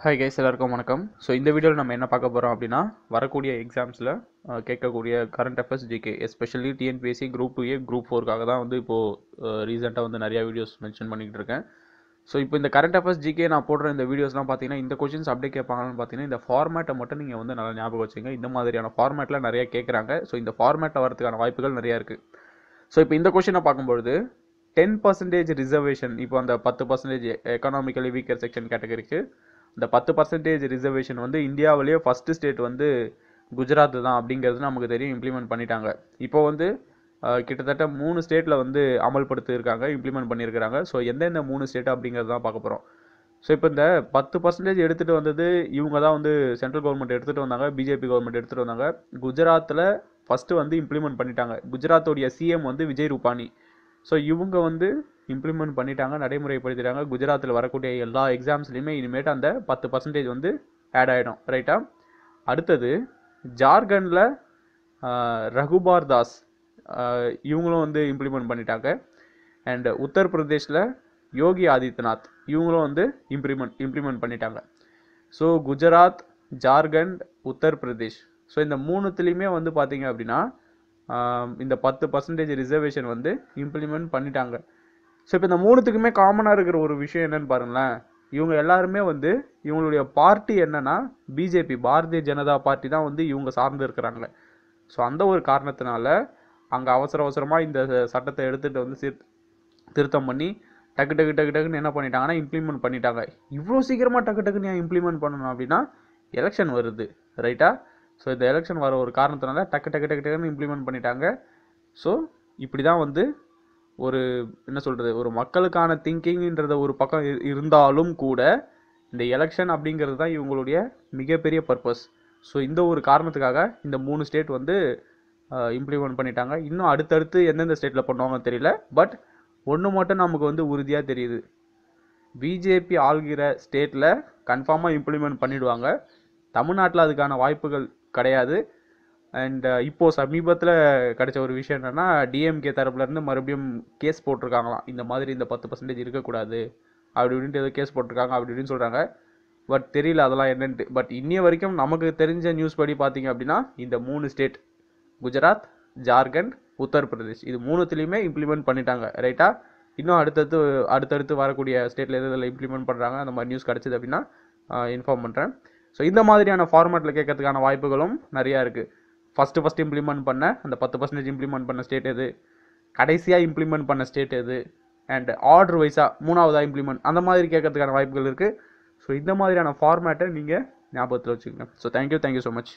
Hi guys எல்லாருக்கும் வணக்கம். So இந்த வீடியோவில் நம்ம என்ன பார்க்க போகிறோம் அப்படின்னா வரக்கூடிய எக்ஸாம்ஸில் கேட்கக்கூடிய current affairs GK especially TNPSC group two A group ஃபோருக்காக தான் வந்து இப்போது ரீசெண்டாக வந்து நிறையா வீடியோஸ் மென்ஷன் பண்ணிக்கிட்டு இருக்கேன். ஸோ இப்போ இந்த கரண்ட் அஃபேர்ஸ் ஜிகே நான் போடுற இந்த வீடியோஸ்லாம் பார்த்தீங்கன்னா இந்த கொஷின்ஸ் அப்படியே கேட்பாங்கன்னு பார்த்தீங்கன்னா இந்த ஃபார்மேட்டை மட்டும் நீங்கள் வந்து நல்லா ஞாபகம் வச்சுங்க இந்த மாதிரியான ஃபார்மேட்டில் நிறையா கேட்குறாங்க. ஸோ இந்த ஃபார்மேட்டில் வரதுக்கான வாய்ப்புகள் நிறையா இருக்குது ஸோ இப்போ இந்த கொஷினை பார்க்கும்பொழுது டென் பர்சன்டேஜ் ரிசர்வேஷன் இப்போ அந்த பத்து பர்சன்டேஜ் எக்கனாமிக்கலி வீக்கர் செக்ஷன் கேட்டகரிக்கு இந்த பத்து பர்சன்டேஜ் ரிசர்வேஷன் வந்து இந்தியாவிலேயே ஃபஸ்ட்டு ஸ்டேட் வந்து குஜராத் தான் அப்படிங்கிறது நமக்கு தெரியும் இம்ப்ளிமெண்ட் பண்ணிட்டாங்க. இப்போ வந்து கிட்டத்தட்ட மூணு ஸ்டேட்டில் வந்து அமல்படுத்தியிருக்காங்க இம்ப்ளிமெண்ட் பண்ணியிருக்கிறாங்க. ஸோ எந்தெந்த மூணு ஸ்டேட் அப்படிங்கிறது தான் பார்க்க போகிறோம் ஸோ இப்போ இந்த பத்து பர்சன்டேஜ் எடுத்துகிட்டு வந்தது இவங்க தான் வந்து சென்ட்ரல் கவர்மெண்ட் எடுத்துகிட்டு வந்தாங்க பிஜேபி கவர்மெண்ட் எடுத்துகிட்டு வந்தாங்க. குஜராத்தில் ஃபஸ்ட்டு வந்து இம்ப்ளிமெண்ட் பண்ணிட்டாங்க. குஜராத்தோடைய சிஎம் வந்து விஜய் ரூபானி. ஸோ இவங்க வந்து இம்ப்ளிமெண்ட் பண்ணிட்டாங்க நடைமுறைப்படுத்திட்டாங்க. குஜராத்தில் வரக்கூடிய எல்லா எக்ஸாம்ஸ்லையுமே இனிமேட்டு அந்த பத்து பர்சன்டேஜ் வந்து ஆட் ஆகிடும் ரைட்டா அடுத்தது ஜார்க்கண்டில் ரகுபார் தாஸ் இவங்களும் வந்து இம்ப்ளிமெண்ட் பண்ணிட்டாங்க. அண்ட் உத்தரப்பிரதேஷில் யோகி ஆதித்யநாத் இவங்களும் வந்து இம்ப்ளிமெண்ட் இம்ப்ளிமெண்ட் பண்ணிட்டாங்க. ஸோ குஜராத் ஜார்க்கண்ட் உத்தரப்பிரதேஷ். ஸோ இந்த மூணுத்துலேயுமே வந்து பார்த்தீங்க அப்படின்னா இந்த பத்து பர்சன்டேஜ் ரிசர்வேஷன் வந்து இம்ப்ளிமெண்ட் பண்ணிட்டாங்க. ஸோ இப்போ இந்த மூணுத்துக்குமே காமனாக இருக்கிற ஒரு விஷயம் என்னன்னு பாருங்களேன். இவங்க எல்லாருமே வந்து இவங்களுடைய பார்ட்டி என்னன்னா பிஜேபி பாரதிய ஜனதா பார்ட்டி தான் வந்து இவங்க சார்ந்து இருக்கிறாங்க ஸோ அந்த ஒரு காரணத்தினால அங்கே அவசர அவசரமாக இந்த சட்டத்தை எடுத்துகிட்டு வந்து சீர் திருத்தம் பண்ணி டக்கு டக்கு டக்கு டக்குன்னு என்ன பண்ணிட்டாங்கன்னா இம்ப்ளிமெண்ட் பண்ணிட்டாங்க. இவ்வளோ சீக்கிரமாக டக்கு டக்குன்னு ஏன் இம்ப்ளிமெண்ட் பண்ணணும் அப்படின்னா எலெக்ஷன் வருது ரைட்டா ஸோ இந்த எலெக்ஷன் வர ஒரு காரணத்தினால டக்கு டக்கு டக்கு டக்குன்னு இம்ப்ளிமெண்ட் பண்ணிட்டாங்க. ஸோ இப்படி தான் வந்து ஒரு என்ன சொல்கிறது ஒரு மக்களுக்கான திங்கிங்ன்றத ஒரு பக்கம் இருந்தாலும் கூட இந்த எலெக்ஷன் அப்படிங்கிறது தான் இவங்களுடைய மிகப்பெரிய பர்பஸ் ஸோ இந்த ஒரு காரணத்துக்காக இந்த மூணு ஸ்டேட் வந்து இம்ப்ளிமெண்ட் பண்ணிட்டாங்க. இன்னும் அடுத்தடுத்து எந்தெந்த ஸ்டேட்டில் பண்ணுவாங்கன்னு தெரியல. பட் ஒன்று மட்டும் நமக்கு வந்து உறுதியாக தெரியுது. பிஜேபி ஆள்கிற ஸ்டேட்டில் கன்ஃபார்மாக இம்ப்ளிமெண்ட் பண்ணிடுவாங்க. தமிழ்நாட்டில் அதுக்கான வாய்ப்புகள் கிடையாது. அண்ட் uh, இப்போ சமீபத்தில் கிடைச்ச ஒரு விஷயம் என்னன்னா டிஎம்கே தரப்புலேருந்து மறுபடியும் கேஸ் போட்டிருக்காங்களாம். இந்த மாதிரி இந்த பத்து பர்சன்டேஜ் இருக்கக்கூடாது. அப்படி இப்படின்ட்டு ஏதோ கேஸ் போட்டிருக்காங்க அப்படி இப்படின்னு சொல்கிறாங்க பட் தெரியல அதெல்லாம் என்னன்ட்டு. பட் இன்னிய வரைக்கும் நமக்கு தெரிஞ்ச நியூஸ் படி பார்த்தீங்க அப்படின்னா இந்த மூணு ஸ்டேட் குஜராத் ஜார்க்கண்ட் உத்தரப்பிரதேஷ் இது மூணுத்துலேயுமே இம்ப்ளிமெண்ட் பண்ணிட்டாங்க ரைட்டா இன்னும் அடுத்தடுத்து அடுத்தடுத்து வரக்கூடிய ஸ்டேட்டில் எது இதில் இம்ப்ளிமெண்ட் பண்ணுறாங்க அந்த மாதிரி நியூஸ் கிடச்சிது அப்படின்னா இன்ஃபார்ம் பண்ணுறேன் ஸோ இந்த மாதிரியான ஃபார்மேட்டில் கேட்கறதுக்கான வாய்ப்புகளும் நிறையா இருக்குது ஃபஸ்ட்டு ஃபஸ்ட்டு இம்ப்ளிமெண்ட் பண்ண அந்த பத்து பர்சன்டேஜ் இம்ப்ளிமெண்ட் பண்ண ஸ்டேட் எது? கடைசியாக இம்ப்ளிமெண்ட் பண்ண ஸ்டேட் எது? அண்ட் ஆர்டர் வைஸாக மூணாவதாக இம்ப்ளிமெண்ட் அந்த மாதிரி கேட்கறதுக்கான வாய்ப்புகள் இருக்குது ஸோ இந்த மாதிரியான ஃபார்மேட்டை நீங்கள் ஞாபகத்தில் வச்சுக்கோங்க. So thank you thank you so much